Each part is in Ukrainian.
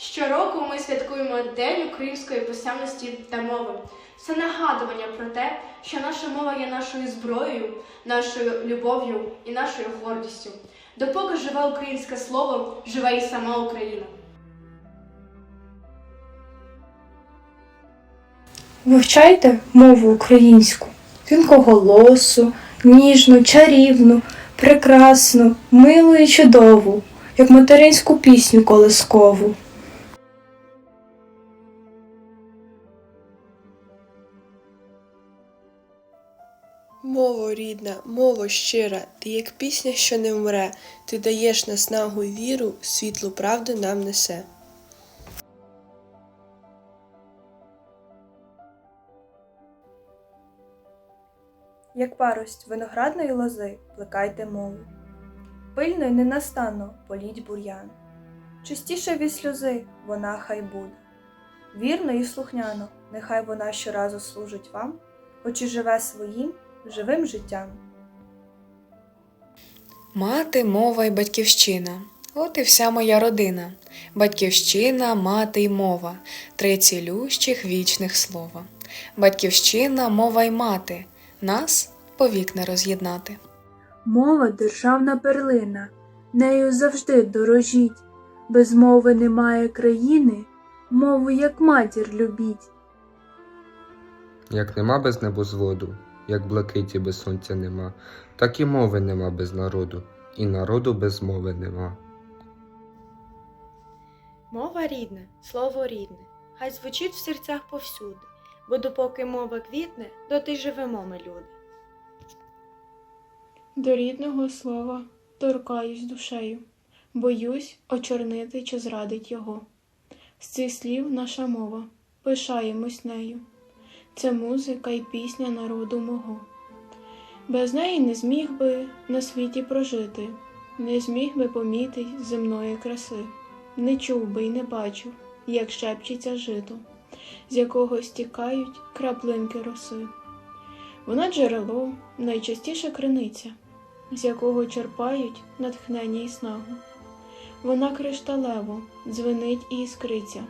Щороку ми святкуємо День української писемності та мови. Це нагадування про те, що наша мова є нашою зброєю, нашою любов'ю і нашою гордістю. Допоки живе українське слово, живе і сама Україна. Вивчайте мову українську, тонкоголосу, ніжну, чарівну, прекрасну, милу і чудову, як материнську пісню колискову. Мово рідна, мово щира, ти як пісня, що не вмре, ти даєш наснагу й віру, світлу правду нам несе. Як парость виноградної лози, плекайте мову. Пильно й ненастанно політь бур'ян. Чистіше від сльози вона хай буде. Вірно і слухняно, нехай вона щоразу служить вам, хоч і живе своїм живим життям. Мати, мова і батьківщина. От і вся моя родина. Батьківщина, мати й мова, три цілющих вічних слова. Батьківщина, мова й мати, нас повік не роз'єднати. Мова державна перлина, нею завжди дорожіть. Без мови немає країни, мову як матір любіть. Як нема без небозводу, як блакиті без сонця нема, так і мови нема без народу, і народу без мови нема. Мова рідна, слово рідне, хай звучить в серцях повсюди, бо допоки мова квітне, доти й живемо ми люди. До рідного слова торкаюсь душею, боюсь очорнити чи зрадить його. З цих слів наша мова, пишаємось нею. Це музика й пісня народу мого. Без неї не зміг би на світі прожити, не зміг би помітить земної краси, не чув би й не бачив, як шепчеться жито, з якого стікають краплинки роси. Вона джерело, найчастіше криниця, з якого черпають натхнення і снагу. Вона кришталево, дзвенить і іскриться,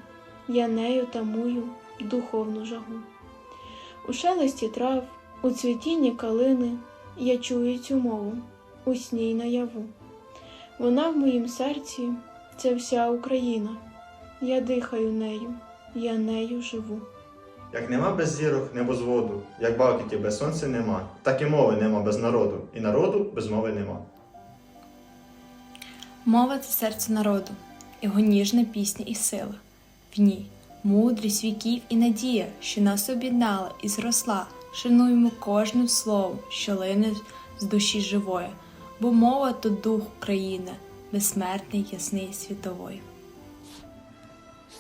я нею тамую духовну жагу. У шелесті трав, у цвітінні калини я чую цю мову, у сні й наяву. Вона в моїм серці це вся Україна. Я дихаю нею, я нею живу. Як нема без зірок небозводу, як бакеті без сонця нема, так і мови нема без народу, і народу без мови нема. Мова це серце народу, його ніжна пісня і сила. В ній мудрість віків і надія, що нас об'єднала і зросла. Шануємо кожне слово, що лине з душі живої, бо мова то дух України, безсмертний, ясний світової.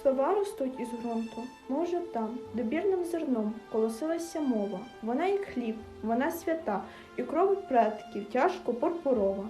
Слова ростуть із ґрунту, може там, добірним зерном колосилася мова. Вона як хліб, вона свята, і кров предків тяжко пурпурова.